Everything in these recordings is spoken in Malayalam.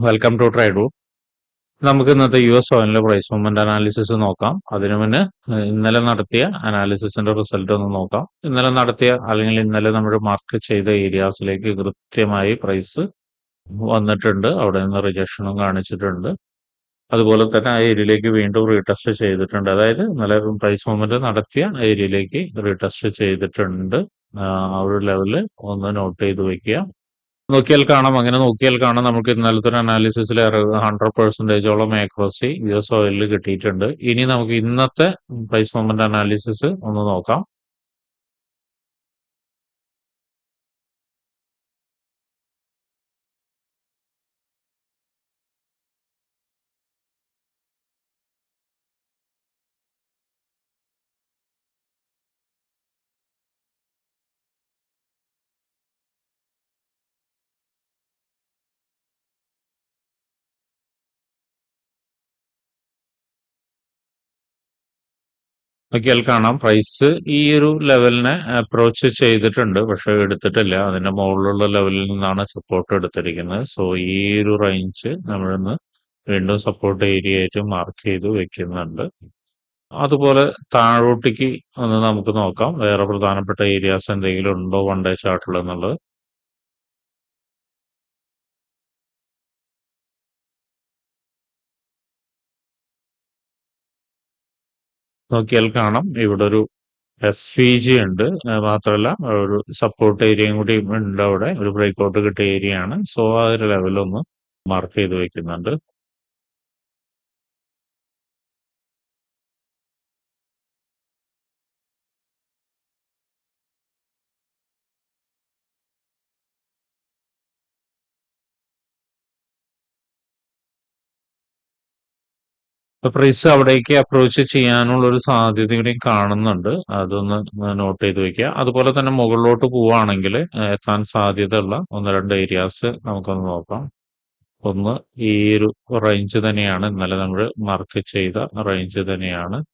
വെൽക്കം ടു ട്രൈഡു നമുക്ക് ഇന്നത്തെ യു എസ് ഓയിലിന്റെ പ്രൈസ് മൂവ്മെന്റ് അനാലിസിസ് നോക്കാം. അതിനു മുന്നേ ഇന്നലെ നടത്തിയ അനാലിസിസിന്റെ റിസൾട്ട് ഒന്ന് നോക്കാം. ഇന്നലെ നടത്തിയ അല്ലെങ്കിൽ ഇന്നലെ നമ്മൾ മാർക്ക് ചെയ്ത ഏരിയാസിലേക്ക് കൃത്യമായി പ്രൈസ് വന്നിട്ടുണ്ട്. അവിടെ നിന്ന് റിജക്ഷനും കാണിച്ചിട്ടുണ്ട്. അതുപോലെ തന്നെ ആ ഏരിയയിലേക്ക് വീണ്ടും റീടെസ്റ്റ് ചെയ്തിട്ടുണ്ട്. അതായത് ഇന്നലെ പ്രൈസ് മൂവ്മെന്റ് നടത്തിയ ഏരിയയിലേക്ക് റീടെസ്റ്റ് ചെയ്തിട്ടുണ്ട്. ആ ഒരു ലെവൽ ഒന്ന് നോട്ട് ചെയ്ത് വെക്കുക. നോക്കിയാൽ കാണാം. അങ്ങനെ നോക്കിയാൽ കാണാം. നമുക്ക് ഇന്നലത്തെ ഒരു അനാലിസിസിൽ ഹൺഡ്രഡ് പെർസെന്റേജോളം മേക്രോസി യു എസ് ഓയിലിൽ കിട്ടിയിട്ടുണ്ട്. ഇനി നമുക്ക് ഇന്നത്തെ പ്രൈസ് മൂവ്മെന്റ് അനാലിസിസ് ഒന്ന് നോക്കാം. നോക്കിയാൽ കാണാം. പ്രൈസ് ഈ ഒരു ലെവലിനെ അപ്രോച്ച് ചെയ്തിട്ടുണ്ട്. പക്ഷെ എടുത്തിട്ടില്ല. അതിന്റെ മുകളിലുള്ള ലെവലിൽ നിന്നാണ് സപ്പോർട്ട് എടുത്തിരിക്കുന്നത്. സോ ഈ ഒരു റേഞ്ച് നമ്മളിന്ന് വീണ്ടും സപ്പോർട്ട് ഏരിയ ആയിട്ട് മാർക്ക് ചെയ്ത് വെക്കുന്നുണ്ട്. അതുപോലെ താഴോട്ടേക്ക് ഒന്ന് നമുക്ക് നോക്കാം. വേറെ പ്രധാനപ്പെട്ട ഏരിയാസ് എന്തെങ്കിലും ഉണ്ടോ? വൺ ഡേ ചാർട്ടിൽ എന്നുള്ളത്. നോക്കിയാൽ കാണാം. ഇവിടെ ഒരു എഫ് ഇ ജി ഉണ്ട്. മാത്രമല്ല ഒരു സപ്പോർട്ട് ഏരിയയും കൂടി ഉണ്ട് അവിടെ. ഒരു ബ്രേക്ക്ഔട്ട് കിട്ടിയ ഏരിയ ആണ്. സോ ആ ഒരു ലെവലൊന്ന് മാർക്ക് ചെയ്ത് വെക്കുന്നുണ്ട്. പ്രൈസ് അവിടേക്ക് അപ്രോച്ച് ചെയ്യാനുള്ള ഒരു സാധ്യത കൂടി കാണുന്നുണ്ട്. അതൊന്ന് നോട്ട് ചെയ്ത് വെക്കുക. അതുപോലെ തന്നെ മുകളിലോട്ട് പോവുകയാണെങ്കിൽ എത്താൻ സാധ്യതയുള്ള ഒന്ന് രണ്ട് ഏരിയാസ് നമുക്കൊന്ന് നോക്കാം. ഒന്ന് ഈ ഒരു റേഞ്ച് തന്നെയാണ്. ഇന്നലെ നമ്മൾ മാർക്ക് ചെയ്ത റേഞ്ച് തന്നെയാണ്.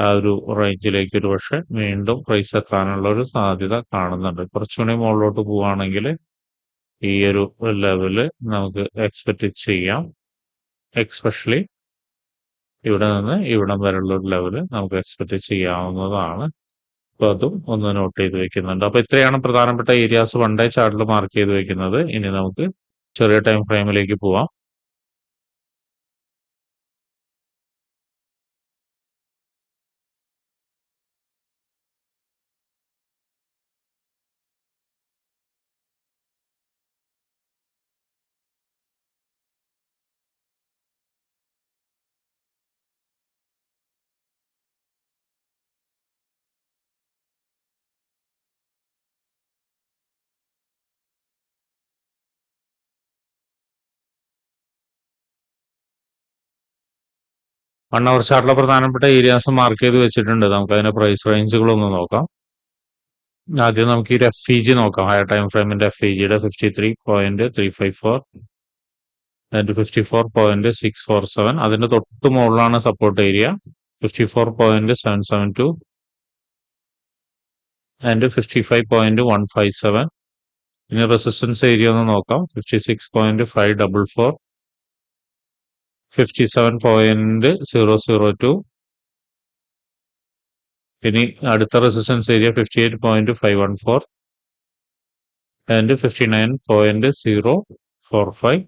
ആ ഒരു റേഞ്ചിലേക്ക് ഒരു പക്ഷെ വീണ്ടും പ്രൈസ് എത്താനുള്ള ഒരു സാധ്യത കാണുന്നുണ്ട്. കുറച്ചുകൂടി മുകളിലോട്ട് പോവുകയാണെങ്കിൽ ഈ ഒരു ലെവൽ നമുക്ക് എക്സ്പെക്ട് ചെയ്യാം. എക്സ്പെഷ്യലി ഇവിടെ നിന്ന് ഇവിടം വരെയുള്ള ഒരു ലെവൽ നമുക്ക് എക്സ്പെക്ട് ചെയ്യാവുന്നതാണ്. അപ്പൊ അതും ഒന്ന് നോട്ട് ചെയ്ത് വെക്കുന്നുണ്ട്. അപ്പൊ ഇത്രയാണ് പ്രധാനപ്പെട്ട ഏരിയാസ് വൺ ഡേ ചാർട്ടിൽ മാർക്ക് ചെയ്ത് വെക്കുന്നത്. ഇനി നമുക്ക് ചെറിയ ടൈം ഫ്രെയിമിലേക്ക് പോവാം. വൺ അവർ ചാർട്ടിലെ പ്രധാനപ്പെട്ട ഏരിയാസ് മാർക്ക് ചെയ്ത് വെച്ചിട്ടുണ്ട്. നമുക്ക് അതിന്റെ പ്രൈസ് റേഞ്ചുകളൊന്ന് നോക്കാം. ആദ്യം നമുക്ക് ഈ എഫ് ഇ ജി നോക്കാം ഹയർ ടൈം ഫ്രെയിമിന്റെ എഫ് ഇ ജിയുടെ fifty three point three five four and fifty four point six four seven അതിന്റെ തൊട്ട് മുകളിലാണ് support area fifty four point seven seven two and fifty five point one five seven ഇനി റെസിസ്റ്റൻസ് ഏരിയ ഒന്ന് നോക്കാം. Fifty six point five double four fifty seven point zero zero two ഇനി അടുത്ത resistance area fifty eight point five one four and fifty nine point zero four five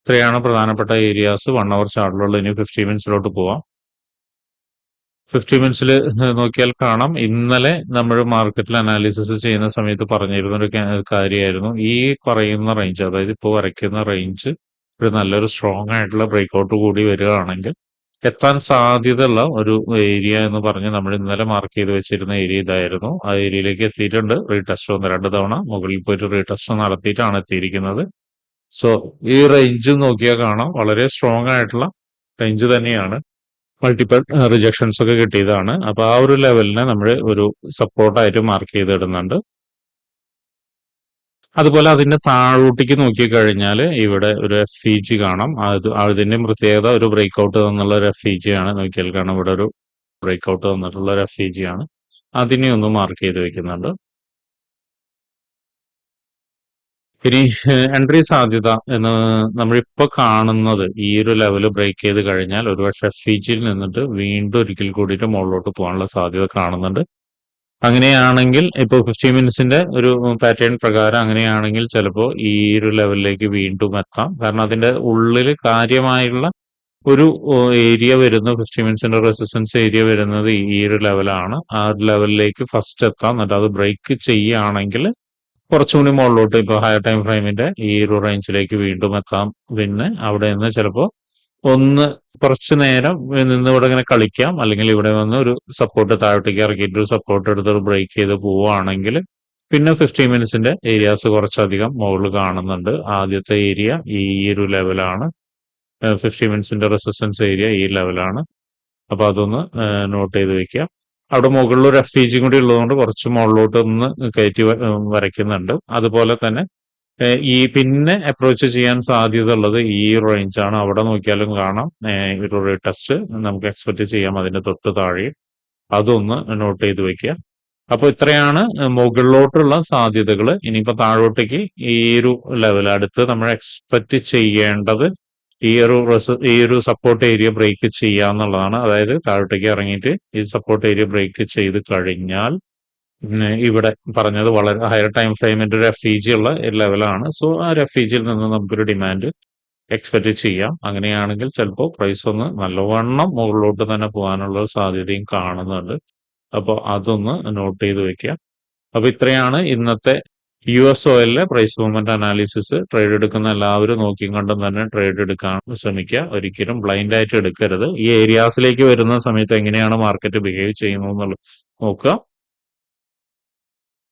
ഇത്രയാണ് പ്രധാനപ്പെട്ട ഏരിയാസ് വൺ അവർ ചാർട്ടിലുള്ള ഇനി ഫിഫ്റ്റി മിനിറ്റ്സിലോട്ട് പോവാം. ഫിഫ്റ്റി മിനിറ്റ്സിൽ നോക്കിയാൽ കാണാം. ഇന്നലെ നമ്മൾ മാർക്കറ്റിൽ അനാലിസിസ് ചെയ്യുന്ന സമയത്ത് പറഞ്ഞിരുന്ന ഒരു കാര്യമായിരുന്നു. ഈ പറയുന്ന റേഞ്ച് അതായത് ഇപ്പോൾ വരയ്ക്കുന്ന റേഞ്ച് ഒരു നല്ലൊരു സ്ട്രോങ് ആയിട്ടുള്ള ബ്രേക്ക്ഔട്ട് കൂടി വരികയാണെങ്കിൽ എത്താൻ സാധ്യതയുള്ള ഒരു ഏരിയ എന്ന് പറഞ്ഞ് നമ്മൾ ഇന്നലെ മാർക്ക് ചെയ്ത് വെച്ചിരുന്ന ഏരിയ ഇതായിരുന്നു. ആ ഏരിയയിലേക്ക് എത്തിയിട്ടുണ്ട്. റീടെസ്റ്റ് ഒന്ന് രണ്ട് തവണ മുകളിൽ പോയിട്ട് റീടെസ്റ്റ് നടത്തിയിട്ടാണ് എത്തിയിരിക്കുന്നത്. സോ ഈ റേഞ്ച് നോക്കിയാൽ കാണാം. വളരെ സ്ട്രോങ് ആയിട്ടുള്ള റേഞ്ച് തന്നെയാണ്. മൾട്ടിപ്പിൾ റിജക്ഷൻസ് ഒക്കെ കിട്ടിയതാണ്. അപ്പൊ ആ ഒരു ലെവലിനെ നമ്മൾ ഒരു സപ്പോർട്ടായിട്ട് മാർക്ക് ചെയ്തിടുന്നുണ്ട് അതുപോലെ അതിന്റെ താഴോട്ടേക്ക് നോക്കിക്കഴിഞ്ഞാൽ ഇവിടെ ഒരു എഫ് ഇ ജി കാണാം. അത് അതിന്റെ പ്രത്യേകത ഒരു ബ്രേക്ക്ഔട്ട് തന്നുള്ള ഒരു എഫ് ഇ ജി ആണ്. നോക്കിയാൽ കാണാം ഇവിടെ ഒരു ബ്രേക്ക്ഔട്ട് തന്നിട്ടുള്ള ആണ്. അതിനെ ഒന്ന് മാർക്ക് ചെയ്ത് വെക്കുന്നുണ്ട്. ഇനി എൻട്രി സാധ്യത എന്ന് നമ്മളിപ്പോ കാണുന്നത് ഈ ഒരു ലെവൽ ബ്രേക്ക് ചെയ്ത് കഴിഞ്ഞാൽ ഒരുപക്ഷെ എഫ് ഇ ജിയിൽ നിന്നിട്ട് വീണ്ടും ഒരിക്കൽ കൂടിയിട്ട് മുകളിലോട്ട് പോകാനുള്ള സാധ്യത കാണുന്നുണ്ട്. അങ്ങനെയാണെങ്കിൽ ഇപ്പൊ ഫിഫ്റ്റി മിനിറ്റ്സിന്റെ ഒരു പാറ്റേൺ പ്രകാരം അങ്ങനെയാണെങ്കിൽ ചിലപ്പോൾ ഈ ഒരു ലെവലിലേക്ക് വീണ്ടും എത്താം. കാരണം അതിന്റെ ഉള്ളിൽ കാര്യമായുള്ള ഒരു ഏരിയ വരുന്ന ഫിഫ്റ്റി മിനിറ്റ്സിന്റെ റെസിസ്റ്റൻസ് ഏരിയ വരുന്നത് ഈ ഒരു ലെവലാണ് ആ ലെവലിലേക്ക് ഫസ്റ്റ് എത്താം. എന്നിട്ട് അത് ബ്രേക്ക് ചെയ്യുകയാണെങ്കിൽ കുറച്ചുകൂടി മുകളിലോട്ട് ഇപ്പൊ ഹയർ ടൈം ഫ്രെയിമിന്റെ ഈ ഒരു റേഞ്ചിലേക്ക് വീണ്ടും എത്താം. പിന്നെ അവിടെ നിന്ന് ചിലപ്പോൾ ഒന്ന് കുറച്ചു നേരം നിന്ന് ഇവിടെ ഇങ്ങനെ കളിക്കാം. അല്ലെങ്കിൽ ഇവിടെ വന്ന് ഒരു സപ്പോർട്ട് താഴോട്ടേക്ക് ഇറക്കിയിട്ട് ഒരു സപ്പോർട്ട് എടുത്ത് ബ്രേക്ക് ചെയ്ത് പോവുകയാണെങ്കിൽ പിന്നെ ഫിഫ്റ്റീൻ മിനിറ്റ്സിന്റെ ഏരിയാസ് കുറച്ചധികം മുകളിൽ കാണുന്നുണ്ട്. ആദ്യത്തെ ഏരിയ ഈ ഒരു ലെവലാണ് ഫിഫ്റ്റി മിനിറ്റ്സിന്റെ റെസിസ്റ്റൻസ് ഏരിയ ഈ ലെവലാണ് അപ്പൊ അതൊന്ന് നോട്ട് ചെയ്ത് വെക്കാം അവിടെ മുകളിൽ ഒരു എഫ് ജി കൂടി ഉള്ളതുകൊണ്ട് കുറച്ച് മുകളിലോട്ട് ഒന്ന് കയറ്റി വരയ്ക്കുന്നുണ്ട്. അതുപോലെ തന്നെ ഈ പിന്നെ അപ്രോച്ച് ചെയ്യാൻ സാധ്യത ഉള്ളത് ഈ ആണ്. അവിടെ നോക്കിയാലും കാണാം. ഒരു ടെസ്റ്റ് നമുക്ക് എക്സ്പെക്ട് ചെയ്യാം അതിന്റെ തൊട്ട് താഴെ. അതൊന്ന് നോട്ട് ചെയ്ത് വെക്കുക. അപ്പൊ ഇത്രയാണ് മുകളിലോട്ടുള്ള സാധ്യതകൾ. ഇനിയിപ്പോ താഴോട്ടേക്ക് ഈ ഒരു ലെവൽ അടുത്ത് നമ്മൾ എക്സ്പെക്ട് ചെയ്യേണ്ടത് ഈ ഒരു ഈ ഒരു സപ്പോർട്ട് ഏരിയ ബ്രേക്ക് ചെയ്യുക എന്നുള്ളതാണ് അതായത് താഴോട്ടേക്ക് ഇറങ്ങിയിട്ട് ഈ സപ്പോർട്ട് ഏരിയ ബ്രേക്ക് ചെയ്ത് കഴിഞ്ഞാൽ ഇവിടെ പറഞ്ഞത് വളരെ ഹയർ ടൈം ഫ്രെയിമിന്റെ ഒരു എഫ് ഇ ജി ഉള്ള ലെവലാണ് സോ ആ ഒരു എഫ് ഇ ജിയിൽ നിന്ന് നമുക്കൊരു ഡിമാൻഡ് എക്സ്പെക്ട് ചെയ്യാം. അങ്ങനെയാണെങ്കിൽ ചിലപ്പോൾ പ്രൈസ് ഒന്ന് നല്ലവണ്ണം മുകളിലോട്ട് തന്നെ പോകാനുള്ള സാധ്യതയും കാണുന്നുണ്ട്. അപ്പോൾ അതൊന്ന് നോട്ട് ചെയ്ത് വെക്കുക. അപ്പൊ ഇത്രയാണ് ഇന്നത്തെ യു എസ് ഓയിലിലെ പ്രൈസ് മൂവ്മെന്റ് അനാലിസിസ് ട്രേഡ് എടുക്കുന്ന എല്ലാവരും നോക്കിയും കണ്ടും തന്നെ ട്രേഡ് എടുക്കാൻ ശ്രമിക്കുക. ഒരിക്കലും ബ്ലൈൻഡ് ആയിട്ട് എടുക്കരുത്. ഈ ഏരിയാസിലേക്ക് വരുന്ന സമയത്ത് എങ്ങനെയാണ് മാർക്കറ്റ് ബിഹേവ് ചെയ്യുന്നത് നോക്കുക.